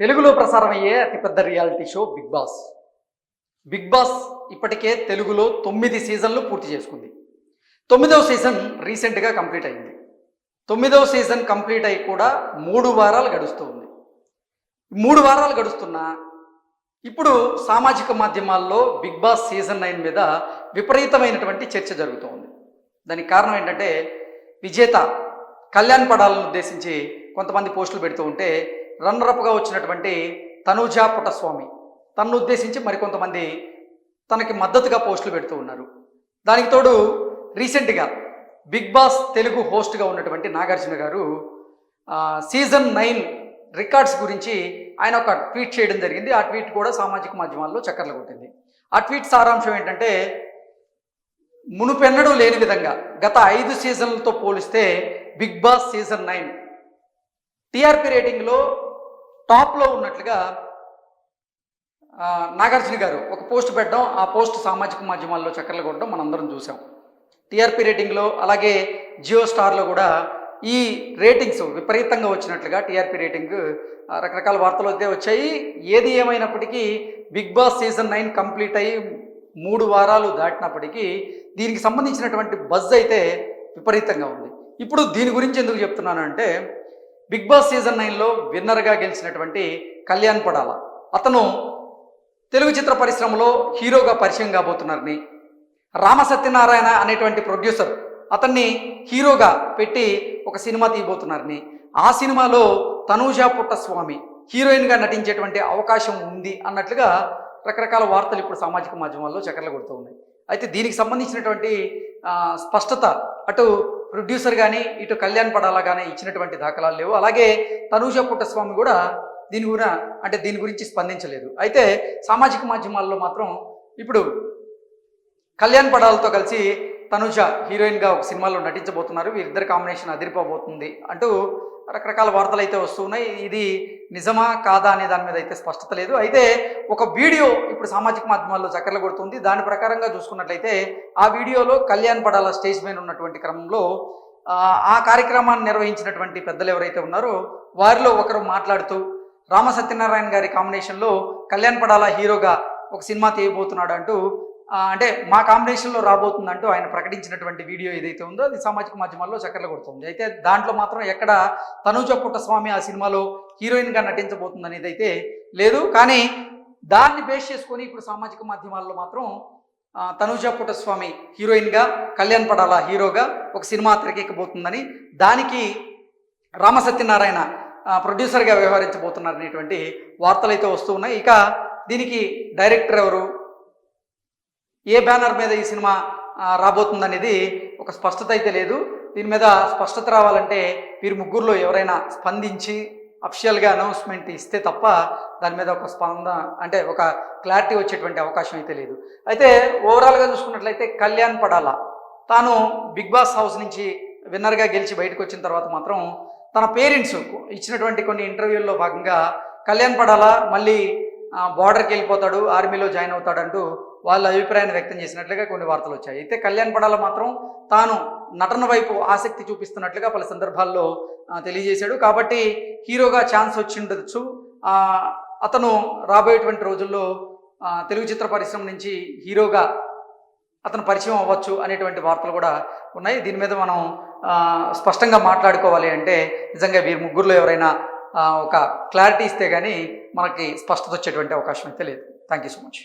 తెలుగులో ప్రసారమయ్యే అతిపెద్ద reality show Bigg Boss. Bigg Boss ఇప్పటికే తెలుగులో తొమ్మిది సీజన్లు పూర్తి చేసుకుంది. తొమ్మిదవ సీజన్ రీసెంట్గా కంప్లీట్ అయింది. తొమ్మిదవ సీజన్ కంప్లీట్ అయి కూడా మూడు వారాలు గడుస్తూ ఉంది మూడు వారాలు గడుస్తున్నా ఇప్పుడు సామాజిక మాధ్యమాల్లో బిగ్ బాస్ సీజన్ నైన్ మీద విపరీతమైనటువంటి చర్చ జరుగుతూ ఉంది దానికి కారణం ఏంటంటే విజేత కళ్యాణ్ పడాలను ఉద్దేశించి కొంతమంది పోస్టులు పెడుతూ ఉంటే రన్నరప్గా వచ్చినటువంటి తనుజా పుట్టస్వామి. తనను ఉద్దేశించి మరికొంతమంది తనకి మద్దతుగా పోస్టులు పెడుతూ ఉన్నారు. దానికి తోడు రీసెంట్గా బిగ్ బాస్ తెలుగు హోస్ట్గా ఉన్నటువంటి నాగార్జున గారు సీజన్ నైన్ రికార్డ్స్ గురించి ఆయన ఒక ట్వీట్ చేయడం జరిగింది. ఆ ట్వీట్ కూడా సామాజిక మాధ్యమాల్లో చక్కర్లు కొట్టింది. ఆ ట్వీట్ సారాంశం ఏంటంటే మునుపెన్నడూ లేని విధంగా గత ఐదు సీజన్లతో పోలిస్తే Bigg Boss season nine TRP రేటింగ్లో టాప్లో ఉన్నట్లుగా నాగార్జున గారు ఒక పోస్ట్ పెట్టడం ఆ పోస్ట్ సామాజిక మాధ్యమాల్లో చక్కర్లు కొట్టడం మనందరం చూసాం. టీఆర్పీ రేటింగ్లో అలాగే జియో స్టార్లో కూడా ఈ రేటింగ్స్ విపరీతంగా వచ్చినట్లుగా టీఆర్పీ రేటింగ్ రకరకాల వార్తలు అయితే వచ్చాయి. ఏది ఏమైనప్పటికీ Bigg Boss season nine complete అయ్యి మూడు వారాలు దాటినప్పటికీ దీనికి సంబంధించినటువంటి బజ్ అయితే విపరీతంగా ఉంది. ఇప్పుడు దీని గురించి ఎందుకు చెప్తున్నానంటే బిగ్ బాస్ సీజన్ నైన్లో విన్నర్గా గెలిచినటువంటి కళ్యాణ్ పడాల. అతను తెలుగు చిత్ర పరిశ్రమలో హీరోగా పరిచయం కాబోతున్నారని రామ సత్యనారాయణ అనేటువంటి ప్రొడ్యూసర్ అతన్ని హీరోగా పెట్టి ఒక సినిమా తీయబోతున్నారని ఆ సినిమాలో తనూజా పుట్టస్వామి హీరోయిన్గా నటించేటువంటి అవకాశం ఉంది అన్నట్లుగా రకరకాల వార్తలు ఇప్పుడు సామాజిక మాధ్యమాల్లో చక్కర్లు కొడుతూ ఉన్నాయి. అయితే దీనికి సంబంధించినటువంటి స్పష్టత అటు ప్రొడ్యూసర్ కానీ ఇటు కళ్యాణ్ పడాలా కానీ ఇచ్చినటువంటి దాఖలాలు లేవు. అలాగే తనూజ పుట్టస్వామి కూడా దీని గురిన అంటే దీని గురించి స్పందించలేదు. అయితే సామాజిక మాధ్యమాల్లో మాత్రం ఇప్పుడు కళ్యాణ్ పడాలతో కలిసి తనుజ హీరోయిన్గా ఒక సినిమాలో నటించబోతున్నారు. వీరిద్దరి కాంబినేషన్ అదిరిపోబోతుంది అంటూ రకరకాల వార్తలు అయితే వస్తున్నాయి ఇది నిజమా కాదా అనే దాని మీద అయితే స్పష్టత లేదు. అయితే ఒక వీడియో ఇప్పుడు సామాజిక మాధ్యమాల్లో చక్కర్లు కొడుతుంది. దాని ప్రకారంగా చూసుకున్నట్లయితే ఆ వీడియోలో కళ్యాణ్ పడాల స్టేజ్ మీద ఉన్నటువంటి క్రమంలో ఆ, కార్యక్రమాన్ని నిర్వహించినటువంటి పెద్దలు ఎవరైతే ఉన్నారో వారిలో ఒకరు మాట్లాడుతూ రామ సత్యనారాయణ గారి కాంబినేషన్లో కళ్యాణ్ పడాల హీరోగా ఒక సినిమా తీయబోతున్నాడు అంటూ అంటే మా కాంబినేషన్లో రాబోతుందంటూ ఆయన ప్రకటించినటువంటి వీడియో ఏదైతే ఉందో అది సామాజిక మాధ్యమాల్లో చక్కర్లు కొడుతుంది. అయితే దాంట్లో మాత్రం ఎక్కడ తనుజ పుట్టస్వామి ఆ సినిమాలో హీరోయిన్గా నటించబోతుంది అనేది అయితే లేదు. కానీ దాన్ని బేస్ చేసుకొని ఇప్పుడు సామాజిక మాధ్యమాల్లో మాత్రం తనుజ పుట్టస్వామి హీరోయిన్గా కళ్యాణ్ పడాల హీరోగా ఒక సినిమా తెరకెక్కబోతుందని దానికి రామసత్యనారాయణ ప్రొడ్యూసర్గా వ్యవహరించబోతున్నారు అనేటువంటి వార్తలు అయితే వస్తూ ఉన్నాయి. ఇక దీనికి డైరెక్టర్ ఎవరు? ఏ బ్యానర్ మీద ఈ సినిమా రాబోతుందనేది ఒక స్పష్టత అయితే లేదు. దీని మీద స్పష్టత రావాలంటే వీరు ముగ్గురులో ఎవరైనా స్పందించి అఫిషియల్గా అనౌన్స్మెంట్ ఇస్తే తప్ప దాని మీద ఒక స్పందన అంటే ఒక క్లారిటీ వచ్చేటువంటి అవకాశం అయితే లేదు. అయితే ఓవరాల్గా చూసుకున్నట్లయితే కళ్యాణ్ పడాల తాను బిగ్ బాస్ హౌస్ నుంచి విన్నర్గా గెలిచి బయటకు వచ్చిన తర్వాత మాత్రం తన పేరెంట్స్ ఇచ్చినటువంటి కొన్ని ఇంటర్వ్యూల్లో భాగంగా కళ్యాణ్ పడాల మళ్ళీ బార్డర్కి వెళ్ళిపోతాడు ఆర్మీలో జాయిన్ అవుతాడంటూ వాళ్ళ అభిప్రాయాన్ని వ్యక్తం చేసినట్లుగా కొన్ని వార్తలు వచ్చాయి. అయితే కళ్యాణ్ పడాల మాత్రం తాను నటన వైపు ఆసక్తి చూపిస్తున్నట్లుగా పలు సందర్భాల్లో తెలియజేశాడు. కాబట్టి హీరోగా ఛాన్స్ వచ్చిండొచ్చు. అతను రాబోయేటువంటి రోజుల్లో తెలుగు చిత్ర పరిశ్రమ నుంచి హీరోగా అతను పరిచయం అవ్వచ్చు అనేటువంటి వార్తలు కూడా ఉన్నాయి. దీని మీద మనం స్పష్టంగా మాట్లాడుకోవాలి అంటే నిజంగా వీరి ముగ్గురులో ఎవరైనా ఒక క్లారిటీ ఇస్తే కానీ మనకి స్పష్టత వచ్చేటువంటి అవకాశం అయితే లేదు. Thank you so much.